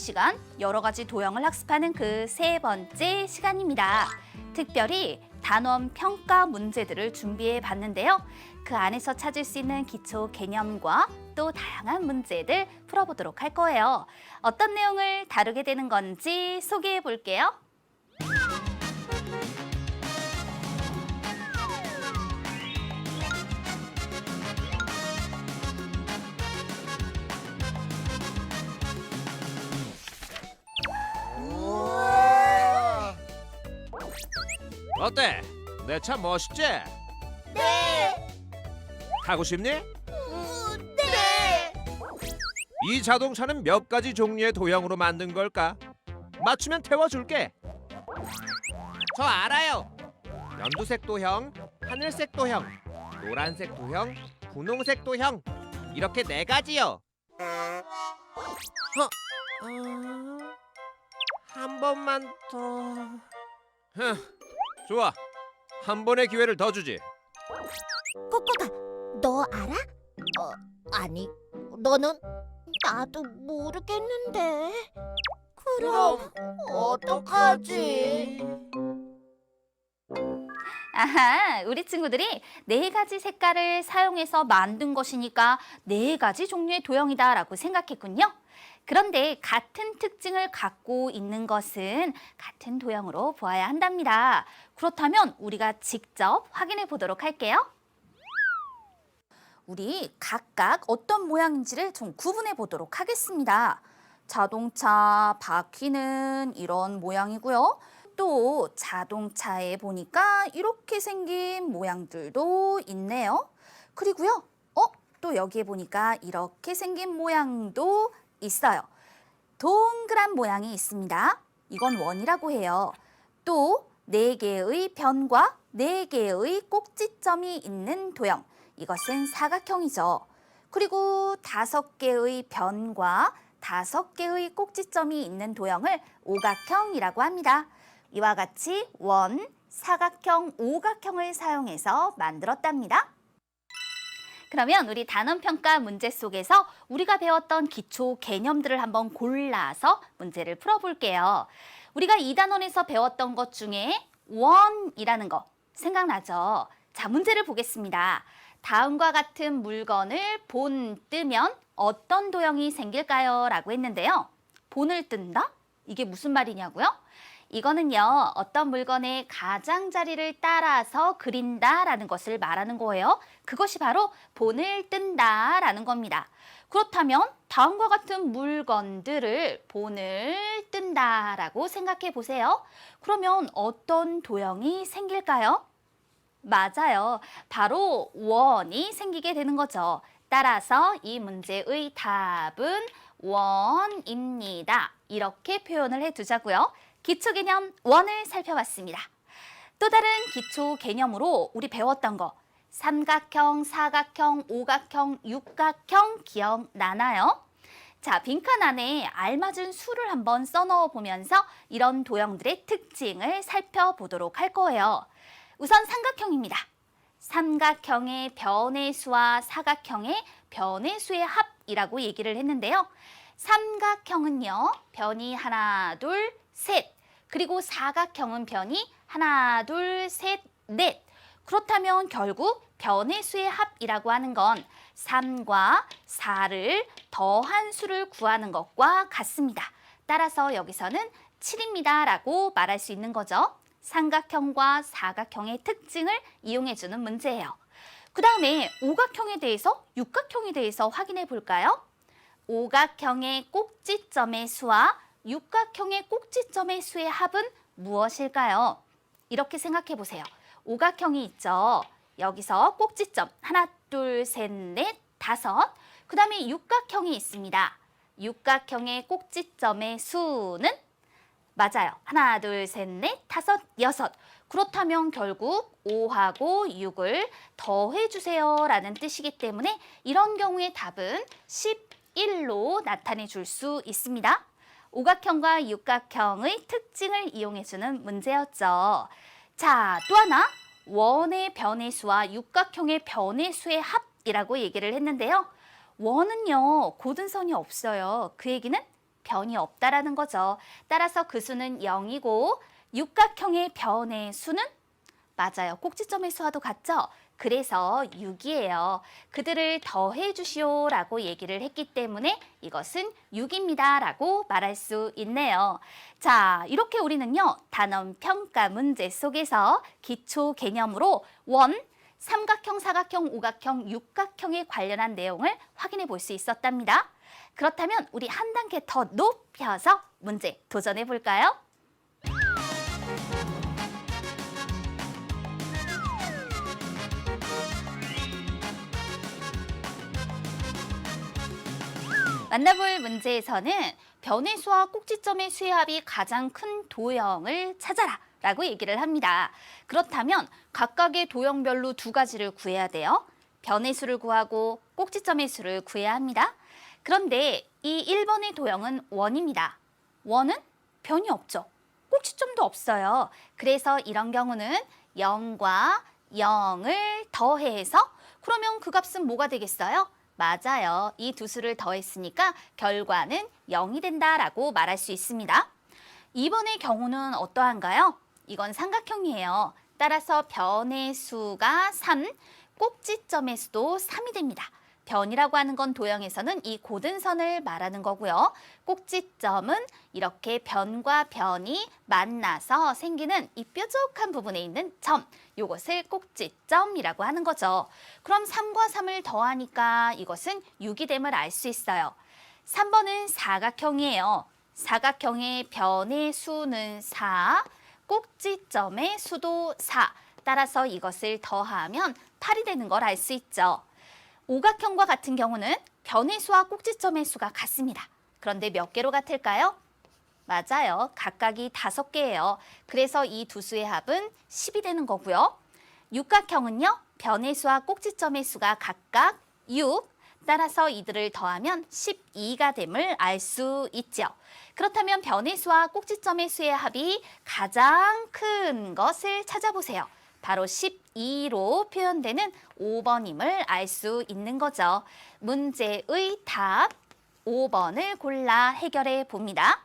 시간 여러 가지 도형을 학습하는 그 세 번째 시간입니다. 특별히 단원 평가 문제들을 준비해 봤는데요. 그 안에서 찾을 수 있는 기초 개념과 또 다양한 문제들 풀어보도록 할 거예요. 어떤 내용을 다루게 되는 건지 소개해 볼게요. 어때? 내 차 멋있지? 네. 타고 싶니? 음, 네. 이 자동차는 몇 가지 종류의 도형으로 만든 걸까? 맞추면 태워줄게. 저 알아요. 연두색 도형, 하늘색 도형, 노란색 도형, 분홍색 도형 이렇게 네 가지요. 어, 어, 한 번만 더. 흥, 좋아. 한 번의 기회를 더 주지. 꼬꼬가 너 알아? 어 아니 너는 나도 모르겠는데. 그럼 어떡하지? 아하, 우리 친구들이 네 가지 색깔을 사용해서 만든 것이니까 네 가지 종류의 도형이다라고 생각했군요. 그런데 같은 특징을 갖고 있는 것은 같은 도형으로 보아야 한답니다. 그렇다면 우리가 직접 확인해 보도록 할게요. 우리 각각 어떤 모양인지를 좀 구분해 보도록 하겠습니다. 자동차 바퀴는 이런 모양이고요. 또 자동차에 보니까 이렇게 생긴 모양들도 있네요. 그리고요. 어? 또 여기에 보니까 이렇게 생긴 모양도 있어요. 동그란 모양이 있습니다. 이건 원이라고 해요. 또 네 개의 변과 네 개의 꼭지점이 있는 도형. 이것은 사각형이죠. 그리고 다섯 개의 변과 다섯 개의 꼭지점이 있는 도형을 오각형이라고 합니다. 이와 같이 원, 사각형, 오각형을 사용해서 만들었답니다. 그러면 우리 단원 평가 문제 속에서 우리가 배웠던 기초 개념들을 한번 골라서 문제를 풀어볼게요. 우리가 이 단원에서 배웠던 것 중에 원이라는 거 생각나죠? 자, 문제를 보겠습니다. 다음과 같은 물건을 본 뜨면 어떤 도형이 생길까요? 라고 했는데요. 본을 뜬다? 이게 무슨 말이냐고요? 이거는요, 어떤 물건의 가장자리를 따라서 그린다라는 것을 말하는 거예요. 그것이 바로 본을 뜬다라는 겁니다. 그렇다면 다음과 같은 물건들을 본을 뜬다라고 생각해 보세요. 그러면 어떤 도형이 생길까요? 맞아요. 바로 원이 생기게 되는 거죠. 따라서 이 문제의 답은 원입니다. 이렇게 표현을 해 두자고요. 기초 개념 원을 살펴봤습니다. 또 다른 기초 개념으로 우리 배웠던 거 삼각형, 사각형, 오각형, 육각형 기억나나요? 자, 빈칸 안에 알맞은 수를 한번 써넣어 보면서 이런 도형들의 특징을 살펴보도록 할 거예요. 우선 삼각형입니다. 삼각형의 변의 수와 사각형의 변의 수의 합이라고 얘기를 했는데요. 삼각형은요, 변이 하나, 둘, 셋. 그리고 사각형은 변이 하나, 둘, 셋, 넷. 그렇다면 결국 변의 수의 합이라고 하는 건 3과 4를 더한 수를 구하는 것과 같습니다. 따라서 여기서는 7입니다. 라고 말할 수 있는 거죠. 삼각형과 사각형의 특징을 이용해주는 문제예요. 그 다음에 오각형에 대해서 육각형에 대해서 확인해 볼까요? 오각형의 꼭지점의 수와 육각형의 꼭지점의 수의 합은 무엇일까요? 이렇게 생각해 보세요. 오각형이 있죠. 여기서 꼭지점 하나, 둘, 셋, 넷, 다섯. 그 다음에 육각형이 있습니다. 육각형의 꼭지점의 수는 맞아요. 하나, 둘, 셋, 넷, 다섯, 여섯. 그렇다면 결국 5하고 6을 더해주세요 라는 뜻이기 때문에 이런 경우의 답은 11로 나타내 줄 수 있습니다. 오각형과 육각형의 특징을 이용해주는 문제였죠. 자, 또 하나 원의 변의 수와 육각형의 변의 수의 합이라고 얘기를 했는데요. 원은요, 고든선이 없어요. 그 얘기는 변이 없다라는 거죠. 따라서 그 수는 0이고 육각형의 변의 수는 맞아요. 꼭지점의 수와도 같죠? 그래서 6이에요. 그들을 더해 주시오 라고 얘기를 했기 때문에 이것은 6입니다 라고 말할 수 있네요. 자, 이렇게 우리는요. 단원 평가 문제 속에서 기초 개념으로 원, 삼각형, 사각형, 오각형, 육각형에 관련한 내용을 확인해 볼 수 있었답니다. 그렇다면 우리 한 단계 더 높여서 문제 도전해 볼까요? 만나볼 문제에서는 변의 수와 꼭지점의 수의 합이 가장 큰 도형을 찾아라 라고 얘기를 합니다. 그렇다면 각각의 도형별로 두 가지를 구해야 돼요. 변의 수를 구하고 꼭지점의 수를 구해야 합니다. 그런데 이 1번의 도형은 원입니다. 원은 변이 없죠. 꼭지점도 없어요. 그래서 이런 경우는 0과 0을 더해서 그러면 그 값은 뭐가 되겠어요? 맞아요. 이 두 수를 더했으니까 결과는 0이 된다라고 말할 수 있습니다. 2번의 경우는 어떠한가요? 이건 삼각형이에요. 따라서 변의 수가 3, 꼭지점의 수도 3이 됩니다. 변이라고 하는 건 도형에서는 이 고든 선을 말하는 거고요. 꼭지점은 이렇게 변과 변이 만나서 생기는 이 뾰족한 부분에 있는 점, 요것을 꼭지점이라고 하는 거죠. 그럼 3과 3을 더하니까 이것은 6이 됨을 알 수 있어요. 3번은 사각형이에요. 사각형의 변의 수는 4, 꼭지점의 수도 4. 따라서 이것을 더하면 8이 되는 걸 알 수 있죠. 오각형과 같은 경우는 변의 수와 꼭지점의 수가 같습니다. 그런데 몇 개로 같을까요? 맞아요. 각각이 다섯 개예요. 그래서 이 두 수의 합은 10이 되는 거고요. 육각형은요. 변의 수와 꼭지점의 수가 각각 6. 따라서 이들을 더하면 12가 됨을 알 수 있죠. 그렇다면 변의 수와 꼭지점의 수의 합이 가장 큰 것을 찾아보세요. 바로 12로 표현되는 5번임을 알 수 있는 거죠. 문제의 답 5번을 골라 해결해 봅니다.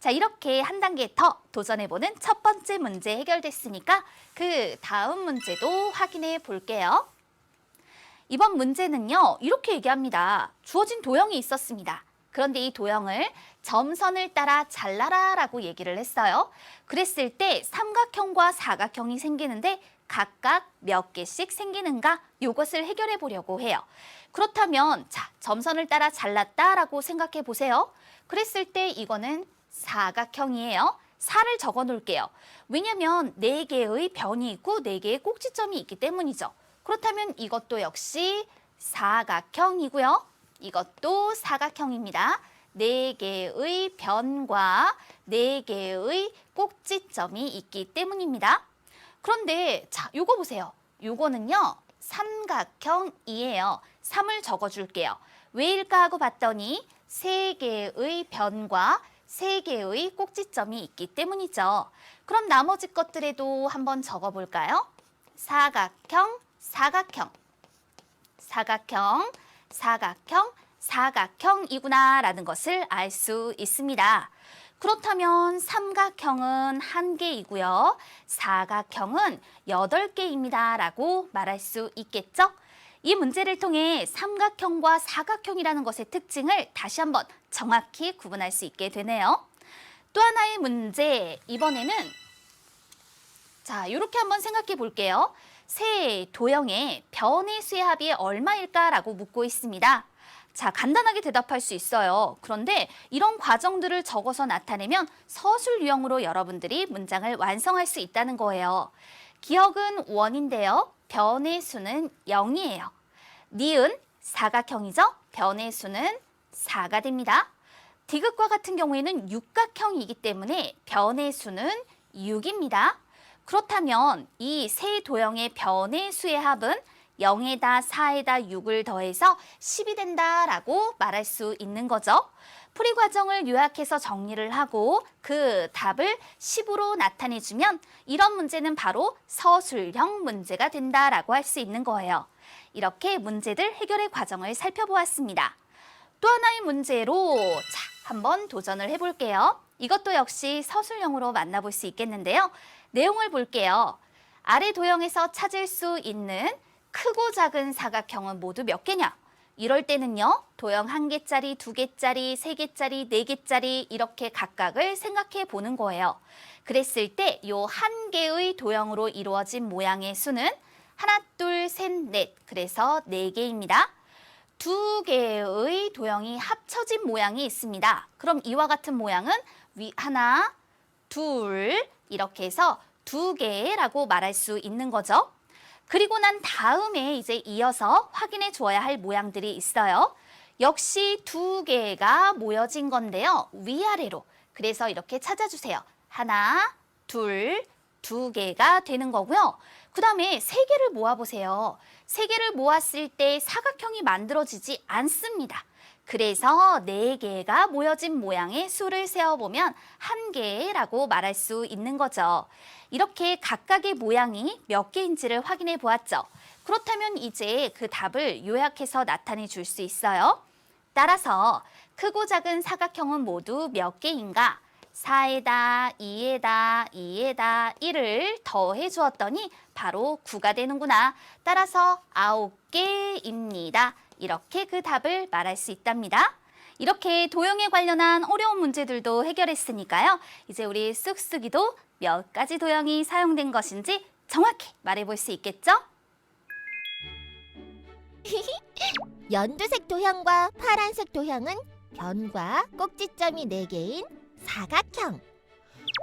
자, 이렇게 한 단계 더 도전해보는 첫 번째 문제 해결됐으니까 그 다음 문제도 확인해 볼게요. 이번 문제는요, 이렇게 얘기합니다. 주어진 도형이 있었습니다. 그런데 이 도형을 점선을 따라 잘라라 라고 얘기를 했어요. 그랬을 때 삼각형과 사각형이 생기는데 각각 몇 개씩 생기는가 요것을 해결해 보려고 해요. 그렇다면 자 점선을 따라 잘랐다라고 생각해 보세요. 그랬을 때 이거는 사각형이에요. 4를 적어 놓을게요. 왜냐하면 4개의 변이 있고 4개의 꼭지점이 있기 때문이죠. 그렇다면 이것도 역시 사각형이고요. 이것도 사각형입니다. 4개의 변과 4개의 꼭지점이 있기 때문입니다. 그런데 자, 요거 보세요. 요거는요. 삼각형이에요. 3을 적어 줄게요. 왜일까 하고 봤더니 세 개의 변과 세 개의 꼭지점이 있기 때문이죠. 그럼 나머지 것들에도 한번 적어 볼까요? 사각형, 사각형. 사각형, 사각형, 사각형이구나라는 것을 알 수 있습니다. 그렇다면 삼각형은 한 개이고요. 사각형은 여덟 개입니다 라고 말할 수 있겠죠? 이 문제를 통해 삼각형과 사각형이라는 것의 특징을 다시 한번 정확히 구분할 수 있게 되네요. 또 하나의 문제, 이번에는 자, 이렇게 한번 생각해 볼게요. 세 도형의 변의 수의 합이 얼마일까라고 묻고 있습니다. 자, 간단하게 대답할 수 있어요. 그런데 이런 과정들을 적어서 나타내면 서술 유형으로 여러분들이 문장을 완성할 수 있다는 거예요. 기억은 원인데요. 변의 수는 0이에요. 니은 사각형이죠. 변의 수는 4가 됩니다. 디귿과 같은 경우에는 육각형이기 때문에 변의 수는 6입니다. 그렇다면 이 세 도형의 변의 수의 합은 0에다 4에다 6을 더해서 10이 된다라고 말할 수 있는 거죠. 풀이 과정을 요약해서 정리를 하고 그 답을 10으로 나타내주면 이런 문제는 바로 서술형 문제가 된다라고 할 수 있는 거예요. 이렇게 문제들 해결의 과정을 살펴보았습니다. 또 하나의 문제로 자 한번 도전을 해볼게요. 이것도 역시 서술형으로 만나볼 수 있겠는데요. 내용을 볼게요. 아래 도형에서 찾을 수 있는 크고 작은 사각형은 모두 몇 개냐? 이럴 때는요, 도형 한 개짜리, 두 개짜리, 세 개짜리, 네 개짜리 이렇게 각각을 생각해 보는 거예요. 그랬을 때 요 한 개의 도형으로 이루어진 모양의 수는 하나, 둘, 셋, 넷. 그래서 네 개입니다. 두 개의 도형이 합쳐진 모양이 있습니다. 그럼 이와 같은 모양은 위 하나, 둘 이렇게 해서 두 개라고 말할 수 있는 거죠. 그리고 난 다음에 이제 이어서 확인해 주어야 할 모양들이 있어요. 역시 두 개가 모여진 건데요. 위아래로. 그래서 이렇게 찾아주세요. 하나, 둘, 두 개가 되는 거고요. 그 다음에 세 개를 모아보세요. 세 개를 모았을 때 사각형이 만들어지지 않습니다. 그래서 네 개가 모여진 모양의 수를 세어보면 한 개라고 말할 수 있는 거죠. 이렇게 각각의 모양이 몇 개인지를 확인해 보았죠. 그렇다면 이제 그 답을 요약해서 나타내 줄 수 있어요. 따라서 크고 작은 사각형은 모두 몇 개인가? 4에다 2에다 2에다 1을 더해 주었더니 바로 9가 되는구나. 따라서 9개입니다. 이렇게 그 답을 말할 수 있답니다. 이렇게 도형에 관련한 어려운 문제들도 해결했으니까요. 이제 우리 쑥쑥이도 몇 가지 도형이 사용된 것인지 정확히 말해볼 수 있겠죠? 연두색 도형과 파란색 도형은 변과 꼭지점이 4개인 사각형.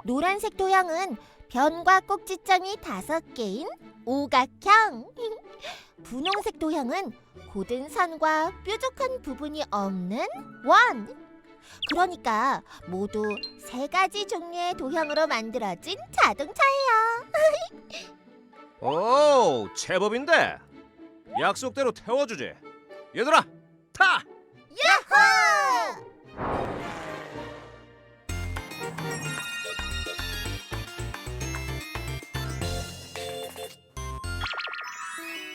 노란색 도형은 변과 꼭지점이 5개인 오각형. 분홍색 도형은 고든 선과 뾰족한 부분이 없는 원. 그러니까 모두 세 가지 종류의 도형으로 만들어진 자동차예요. 오, 제법인데. 약속대로 태워주지. 얘들아, 타!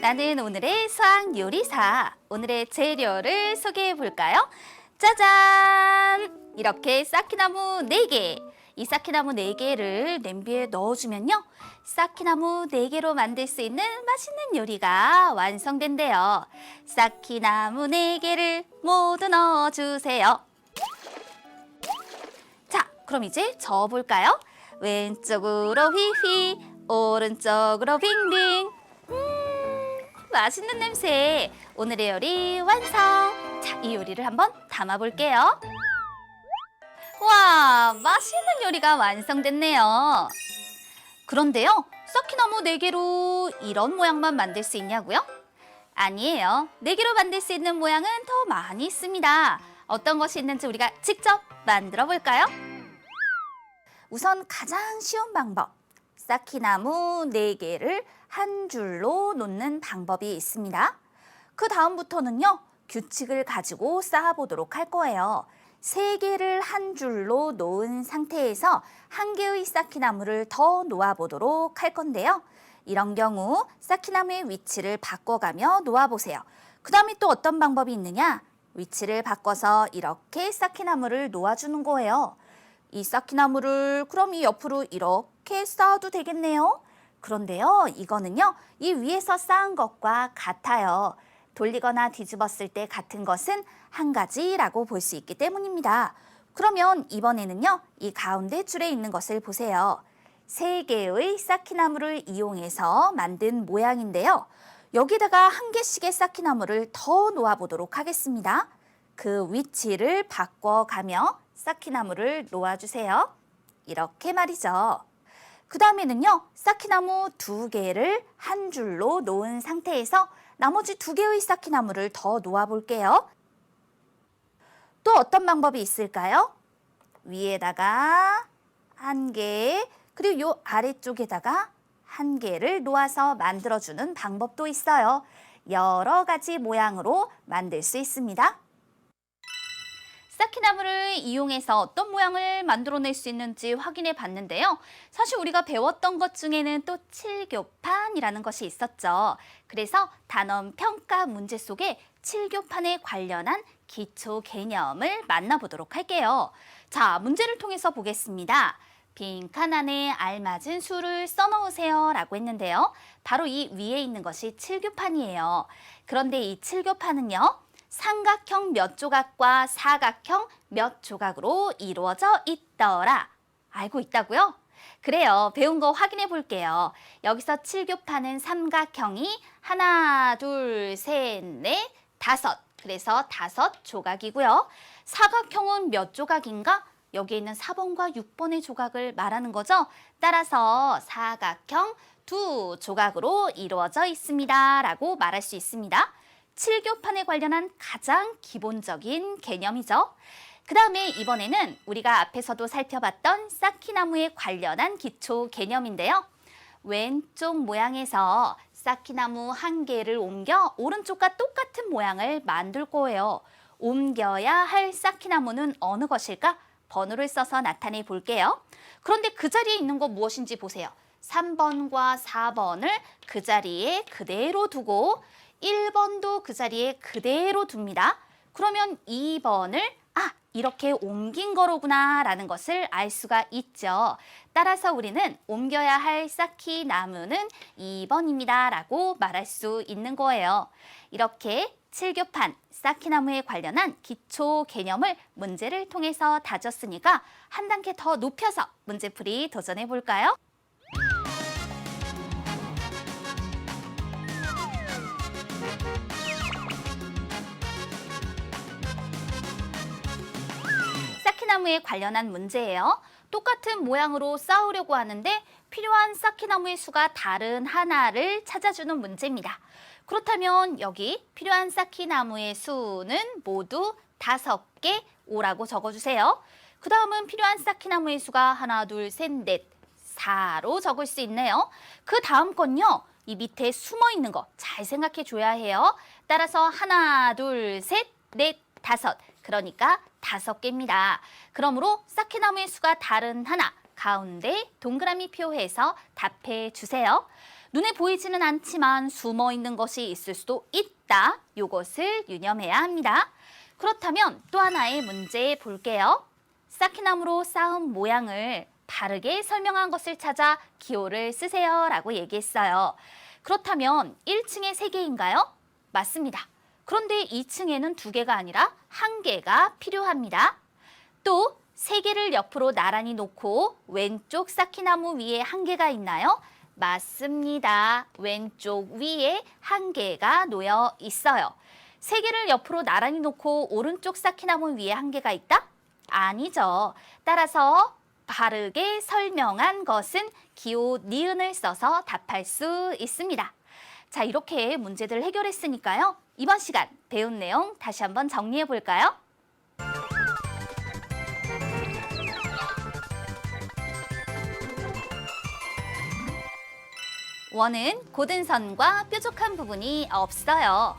나는 오늘의 수학 요리사. 오늘의 재료를 소개해 볼까요? 짜잔! 이렇게 쌓기나무 4개. 이 쌓기나무 4개를 냄비에 넣어주면요. 쌓기나무 4개로 만들 수 있는 맛있는 요리가 완성된대요. 쌓기나무 4개를 모두 넣어주세요. 자, 그럼 이제 저어볼까요? 왼쪽으로 휘휘, 오른쪽으로 빙빙. 맛있는 냄새. 오늘의 요리 완성. 자, 이 요리를 한번 담아볼게요. 와, 맛있는 요리가 완성됐네요. 그런데요, 썩키나무 4개로 이런 모양만 만들 수 있냐고요? 아니에요. 4개로 만들 수 있는 모양은 더 많이 있습니다. 어떤 것이 있는지 우리가 직접 만들어 볼까요? 우선 가장 쉬운 방법. 쌓기나무 4개를 한 줄로 놓는 방법이 있습니다. 그 다음부터는요, 규칙을 가지고 쌓아보도록 할 거예요. 세 개를 한 줄로 놓은 상태에서 한 개의 쌓기나무를 더 놓아보도록 할 건데요. 이런 경우 쌓기나무의 위치를 바꿔가며 놓아보세요. 그 다음에 또 어떤 방법이 있느냐? 위치를 바꿔서 이렇게 쌓기나무를 놓아주는 거예요. 이 쌓기나무를 그럼 이 옆으로 이렇게 쌓아도 되겠네요. 그런데요, 이거는요, 이 위에서 쌓은 것과 같아요. 돌리거나 뒤집었을 때 같은 것은 한 가지라고 볼 수 있기 때문입니다. 그러면 이번에는요, 이 가운데 줄에 있는 것을 보세요. 세 개의 쌓기나무를 이용해서 만든 모양인데요. 여기다가 한 개씩의 쌓기나무를 더 놓아보도록 하겠습니다. 그 위치를 바꿔가며 쌓기나무를 놓아주세요. 이렇게 말이죠. 그 다음에는요, 쌓기나무 두 개를 한 줄로 놓은 상태에서 나머지 두 개의 쌓기나무를 더 놓아 볼게요. 또 어떤 방법이 있을까요? 위에다가 한 개, 그리고 요 아래쪽에다가 한 개를 놓아서 만들어주는 방법도 있어요. 여러 가지 모양으로 만들 수 있습니다. 쌓기나무를 이용해서 어떤 모양을 만들어낼 수 있는지 확인해 봤는데요. 사실 우리가 배웠던 것 중에는 또 칠교판이라는 것이 있었죠. 그래서 단원 평가 문제 속에 칠교판에 관련한 기초 개념을 만나보도록 할게요. 자, 문제를 통해서 보겠습니다. 빈칸 안에 알맞은 수를 써놓으세요 라고 했는데요. 바로 이 위에 있는 것이 칠교판이에요. 그런데 이 칠교판은요. 삼각형 몇 조각과 사각형 몇 조각으로 이루어져 있더라. 알고 있다고요? 그래요. 배운 거 확인해 볼게요. 여기서 칠교판은 삼각형이 하나, 둘, 셋, 넷, 다섯. 그래서 다섯 조각이고요. 사각형은 몇 조각인가? 여기에 있는 4번과 6번의 조각을 말하는 거죠. 따라서 사각형 두 조각으로 이루어져 있습니다. 라고 말할 수 있습니다. 칠교판에 관련한 가장 기본적인 개념이죠. 그 다음에 이번에는 우리가 앞에서도 살펴봤던 쌓기나무에 관련한 기초 개념인데요. 왼쪽 모양에서 쌓기나무 한 개를 옮겨 오른쪽과 똑같은 모양을 만들 거예요. 옮겨야 할 쌓기나무는 어느 것일까? 번호를 써서 나타내 볼게요. 그런데 그 자리에 있는 거 무엇인지 보세요. 3번과 4번을 그 자리에 그대로 두고 1번도 그 자리에 그대로 둡니다. 그러면 2번을 아, 이렇게 옮긴 거로구나 라는 것을 알 수가 있죠. 따라서 우리는 옮겨야 할 쌓기 나무는 2번입니다 라고 말할 수 있는 거예요. 이렇게 칠교판, 쌓기나무에 관련한 기초 개념을 문제를 통해서 다졌으니까 한 단계 더 높여서 문제풀이 도전해 볼까요? 쌓기나무에 관련한 문제예요. 똑같은 모양으로 쌓으려고 하는데 필요한 쌓기나무의 수가 다른 하나를 찾아주는 문제입니다. 그렇다면 여기 필요한 쌓기나무의 수는 모두 다섯 개 오라고 적어주세요. 그 다음은 필요한 쌓기나무의 수가 하나, 둘, 셋, 넷, 사로 적을 수 있네요. 그 다음 건요. 이 밑에 숨어 있는 거 잘 생각해 줘야 해요. 따라서 하나, 둘, 셋, 넷, 다섯. 그러니까 다섯 개입니다. 그러므로 쌓기나무의 수가 다른 하나 가운데 동그라미 표해서 답해 주세요. 눈에 보이지는 않지만 숨어 있는 것이 있을 수도 있다. 요것을 유념해야 합니다. 그렇다면 또 하나의 문제 볼게요. 쌓기나무로 쌓은 모양을 바르게 설명한 것을 찾아 기호를 쓰세요 라고 얘기했어요. 그렇다면 1층에 3개인가요? 맞습니다. 그런데 2층에는 2개가 아니라 1개가 필요합니다. 또 3개를 옆으로 나란히 놓고 왼쪽 쌓기나무 위에 1개가 있나요? 맞습니다. 왼쪽 위에 1개가 놓여 있어요. 3개를 옆으로 나란히 놓고 오른쪽 쌓기나무 위에 1개가 있다? 아니죠. 따라서 바르게 설명한 것은 기호 니은을 써서 답할 수 있습니다. 자, 이렇게 문제들 해결했으니까요. 이번 시간 배운 내용 다시 한번 정리해 볼까요? 원은 고든 선과 뾰족한 부분이 없어요.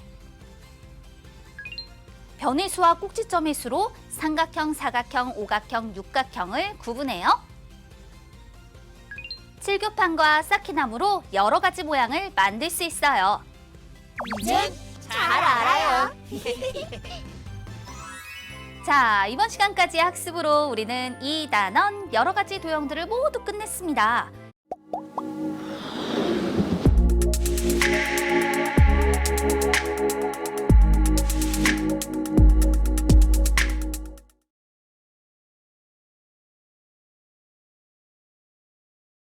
변의 수와 꼭지점의 수로 삼각형, 사각형, 오각형, 육각형을 구분해요. 칠교판과 쌓기나무로 여러 가지 모양을 만들 수 있어요. 이젠 잘 알아요. 자, 이번 시간까지의 학습으로 우리는 이 단원 여러 가지 도형들을 모두 끝냈습니다.